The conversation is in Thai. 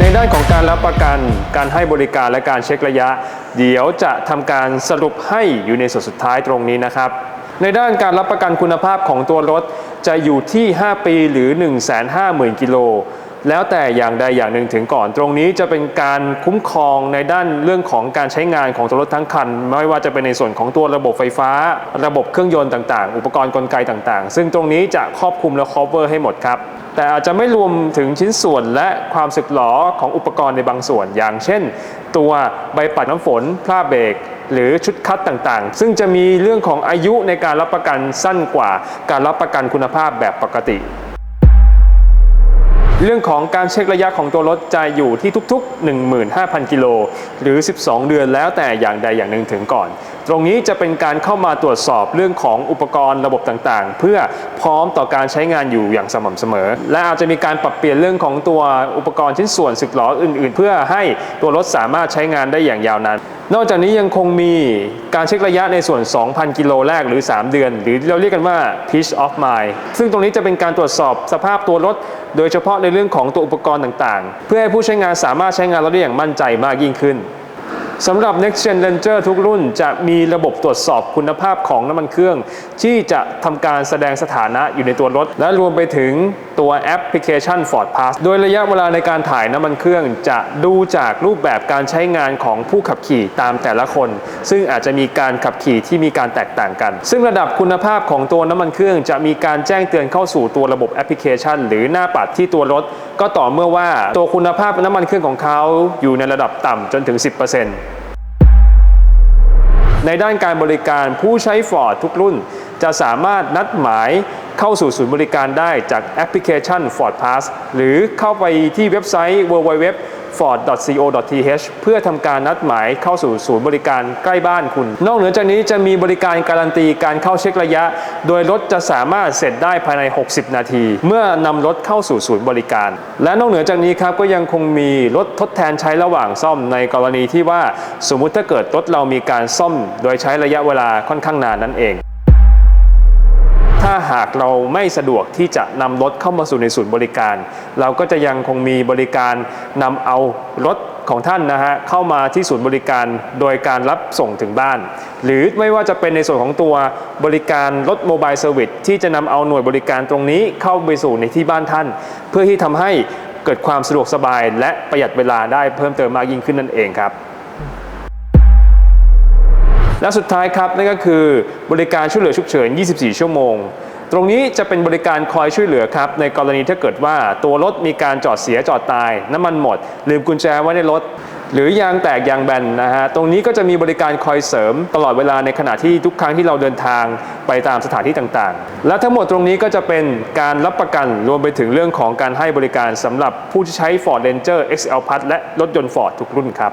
ในด้านของการรับประกัน การให้บริการและการเช็คระยะ เดี๋ยวจะทำการสรุปให้อยู่ในส่วนสุดท้ายตรงนี้นะครับ ในด้านการรับประกันคุณภาพของตัวรถจะอยู่ที่ 5 ปีหรือ 150,000 กิโล แล้วแต่อย่างใดอย่างหนึ่งถึงก่อน ตรงนี้จะเป็นการคุ้มครองในด้านเรื่องของการใช้งานของตัวรถทั้งคัน ไม่ว่าจะเป็นในส่วนของตัวระบบไฟฟ้า ระบบเครื่องยนต์ต่างๆ อุปกรณ์กลไกต่างๆ ซึ่งตรงนี้จะครอบคลุมและ cover ให้หมดครับ แต่อาจจะไม่รวมถึงชิ้นส่วนและความสึกหรอของอุปกรณ์ในบางส่วน อย่างเช่น ตัวใบปัดน้ำฝนผ้าเบรกหรือชุดคัดต่างๆ ซึ่งจะมีเรื่องของอายุในการรับประกันสั้นกว่า การรับประกันคุณภาพแบบปกติ เรื่องของการเช็คระยะของตัวรถจะอยู่ที่ทุกๆ 15,000 กิโลหรือ 12 เดือนแล้วแต่อย่างใดอย่างหนึ่งถึงก่อน ตรงนี้จะเป็นการเข้ามาตรวจสอบเรื่องของอุปกรณ์ระบบต่างๆ เพื่อพร้อมต่อการใช้งานอยู่อย่างสม่ำเสมอ และอาจจะมีการปรับเปลี่ยนเรื่องของตัวอุปกรณ์ชิ้นส่วนสึกหรออื่น ๆ เพื่อให้ตัวรถสามารถใช้งานได้อย่างยาวนาน นอกจากนี้ยังคงมีการเช็คระยะในส่วน 2,000 กิโลแรกหรือ 3 เดือน หรือเราเรียกกันว่า pitch of mile ซึ่งตรงนี้จะเป็นการตรวจสอบสภาพตัวรถ โดยเฉพาะในเรื่องของตัวอุปกรณ์ต่างๆ เพื่อให้ผู้ใช้งานสามารถใช้งานรถได้อย่างมั่นใจมากยิ่งขึ้น สำหรับ Next Gen Ranger ทุกรุ่นจะมีระบบตรวจสอบคุณภาพของน้ำมันเครื่อง ที่จะทำการแสดงสถานะอยู่ในตัวรถ และรวมไปถึงตัวแอปพลิเคชัน Ford Pass โดยระยะเวลาในการถ่ายน้ำมันเครื่อง จะดูจากรูปแบบการใช้งานของผู้ขับขี่ตามแต่ละคน ซึ่งอาจจะมีการขับขี่ที่มีการแตกต่างกัน ซึ่งระดับคุณภาพของตัวน้ำมันเครื่อง จะมีการแจ้งเตือนเข้าสู่ตัวระบบแอปพลิเคชัน หรือหน้าปัดที่ตัวรถ ก็ต่อเมื่อว่าตัวคุณภาพน้ำมันเครื่องของเขาอยู่ในระดับต่ำจนถึง 10%ในด้านการบริการผู้ใช้ Ford ทุกรุ่น จะสามารถนัดหมายเข้าสู่ศูนย์บริการได้จากแอปพลิเคชัน Ford Pass หรือเข้าไปที่เว็บไซต์ www ford.co.th เพื่อทำการนัดหมายเข้าสู่ศูนย์บริการใกล้บ้านคุณ นอกเหนือจากนี้จะมีบริการการันตีการเข้าเช็คระยะ โดยรถจะสามารถเสร็จได้ภายใน 60 นาที เมื่อนำรถเข้าสู่ศูนย์บริการ และนอกเหนือจากนี้ครับก็ยังคงมีรถทดแทนใช้ระหว่างซ่อมในกรณีที่ว่าสมมุติถ้าเกิดรถเรามีการซ่อม โดยใช้ระยะเวลาค่อนข้างนานนั่นเอง หากเราไม่สะดวกที่จะนำรถเข้ามาสู่ในศูนย์บริการ เราก็จะยังคงมีบริการนำเอารถของท่านนะฮะเข้ามาที่ศูนย์บริการโดยการรับส่งถึงบ้าน หรือไม่ว่าจะเป็นในส่วนของตัวบริการรถโมบายเซอร์วิสที่จะนำเอาหน่วยบริการตรงนี้เข้าไปสู่ในที่บ้านท่าน เพื่อที่ทำให้เกิดความสะดวกสบาย และประหยัดเวลาได้เพิ่มเติมมากยิ่งขึ้นนั่นเองครับ และสุดท้ายครับนั่นก็คือบริการช่วยเหลือฉุกเฉิน 24 ชั่วโมง ตรงนี้จะเป็นบริการคอยช่วยเหลือครับ ในกรณีถ้าเกิดว่าตัวรถมีการจอดเสียจอดตาย น้ำมันหมด ลืมกุญแจไว้ในรถ หรือยางแตกยางแบนนะฮะตรงนี้ก็จะมีบริการคอยเสริมตลอดเวลาในขณะที่ทุกครั้งที่เราเดินทางไปตามสถานที่ต่างๆ และทั้งหมดตรงนี้ก็จะเป็นการรับประกันรวมไปถึงเรื่องของการให้บริการสำหรับผู้ที่ใช้ Ford Ranger XL Plus และรถยนต์ Ford ทุกรุ่นครับ